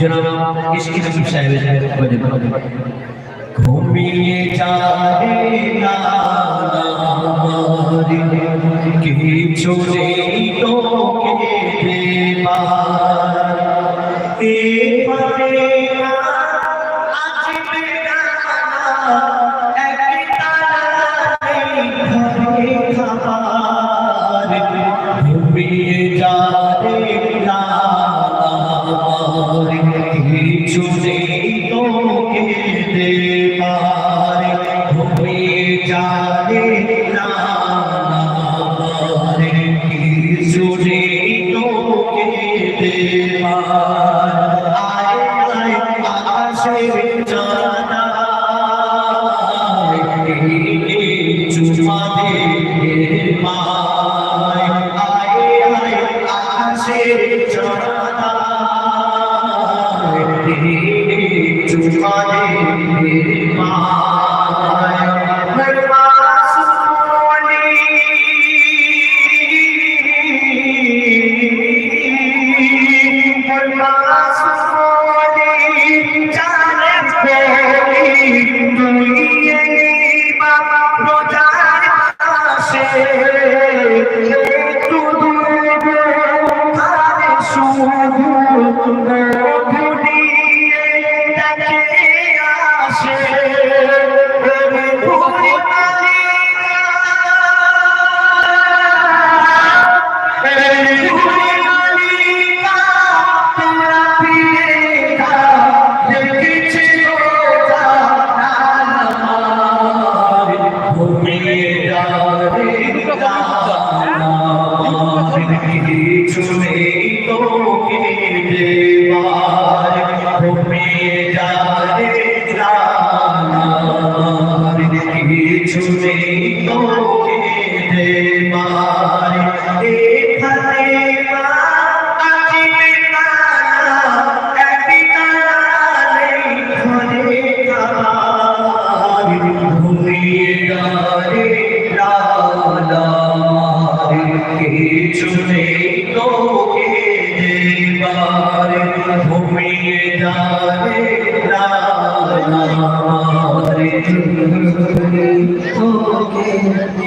জনাব ইসকি নবী সাহেব বলে ঘুমিয়ে যাবে না আমারি কিছু নেই তোকে Hare কিছু নেই তোকে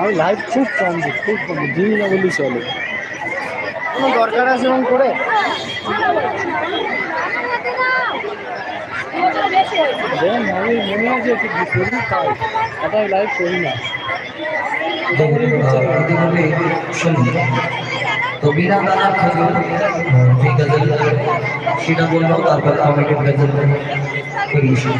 আমি লাইভ খুব কম দিই খুব কম দিই না বললেই চলে। কোনো দরকার আছে এমন করে? দেন আমি মনে হয় যে একটু করি তাই এটাই লাইভ করি না। যে গজল সেটা বলল তারপর কমেডি গজল পরিবেশন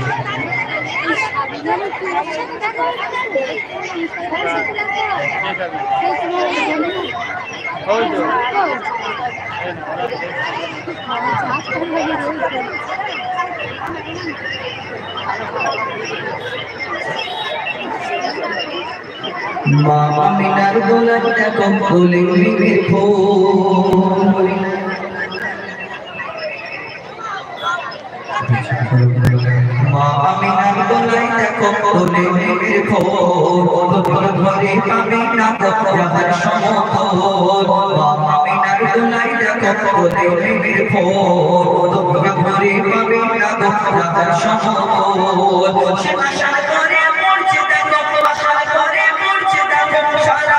মামা মিনার গোলাপ দেখো ফুলে ফুল মামা মিনার গোলাই দেখো উড়িবে ফুল তোর ঘরে পাবে না যাহার সমতল মামা মিনার গোলাই দেখো উড়িবে ফুল তোর ঘরে পাবে না যাহার সমতল সে আশা করে মরছে দেখো আশা করে মরছে দেখো, সারা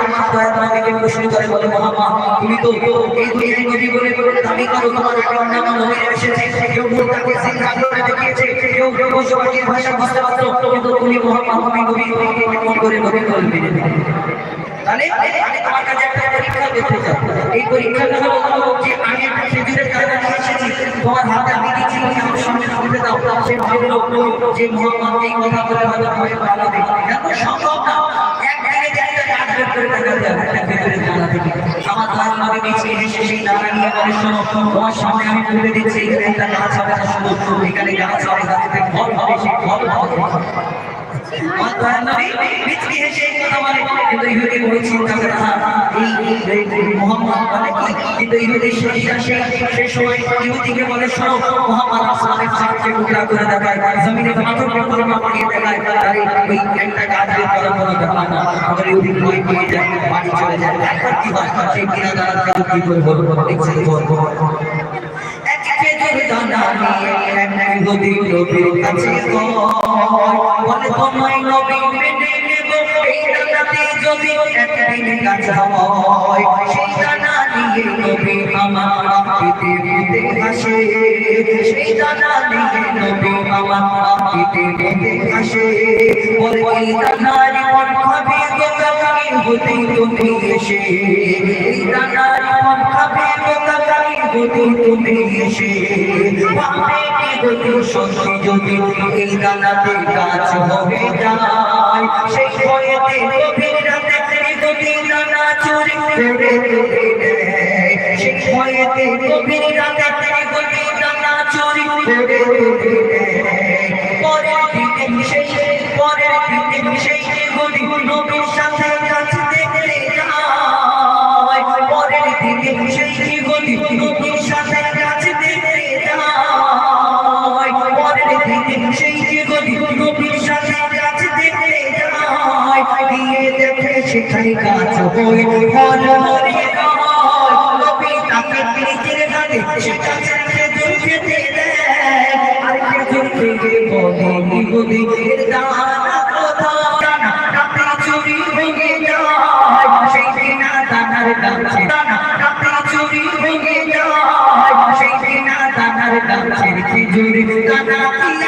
আর এসে আমার নবীকে প্রশ্ন করে বলে, মোহাম্মদ, তুমি তো এই তোমার পরীক্ষা করতে আমি একটা এসেছি হাতে আমি দিচ্ছি তুমি আমার সামনে যে মোহাম্মদ এই কথা বলে হয়তো ভয় পালাবে। এত সম্ভব না। বের করে দেখা যাবে একটা খেজুরের দানা থেকে আমার দয়াল নবী নিচে এসে সেই দানা নিয়ে বলে শোনো তোমার সামনে আমি তুলে দিচ্ছি এখানে একটা গাছ হবে না, শুধু এখানে গাছ হবে গাছেতে ফল হবে, সেই ফল হবে। মানে ব্যাপার না কি করে নিয়ে এক ইহুদি কাছে তোমায় নবী যদি একদিন কাঁচা হয় সেই দানা নিয়ে নবী আমার পিতে পিতে হাসে সেই দানা নিয়ে নবী আমার পিতে পিতে হাসে বলে এই দানার মন খাবে গোদাকাই হতে সত্যি যদি এই দানাতে গাছ হবে যায় সেই ভয়েতে গভীর রাতে যদি দানা চুরি করে সেই ভয়েতে গভীর রাতে যদি দানা চুরি করে সেখানে গাছ হয়ে ফল চুরি ভেঙে যায়। সেই দিনা দানার গাছে দানা, রাতে চুরি দানা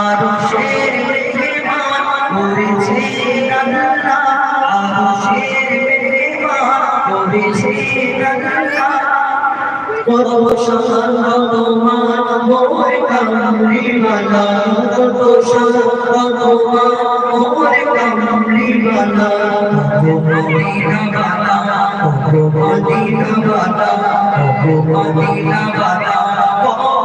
আরও শের মেহমান করেছে আল্লাহ আরও শের মেহমান করেছে আল্লাহ কত মোর কত সর্বমান মোর কামলিওয়ালা ও মদিনাওয়ালা ও মদিনাওয়ালা ও মদিনাওয়ালা করো করুণা দিদার দাও অশাফি মদিনা দিদার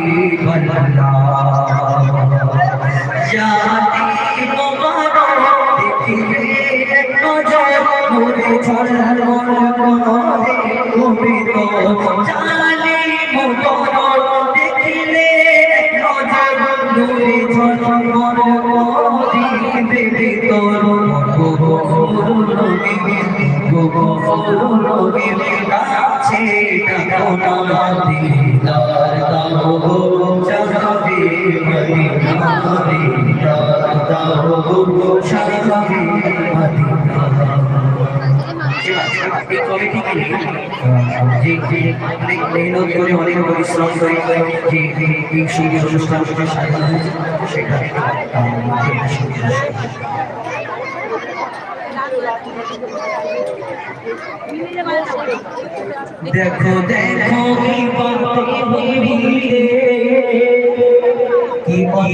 হাবিবাল্লাহ ইয়া রাসূলুল্লাহ ইয়া হাবিবাল্লাহ জাতি মোবারক দেখিলে বলো নবীর কাছে টাকা না দিদার দাও গো চাঁদে মদিনা দিদার দাও গো চাঁদে মদিনা এই কমিটিকে মেহনত করে অনেক পরিশ্রম করে যে এই সংগীত অনুষ্ঠানটা সাজানো হয়েছে সেটা Thank you. দেখো দেখো কি বলতে কি কি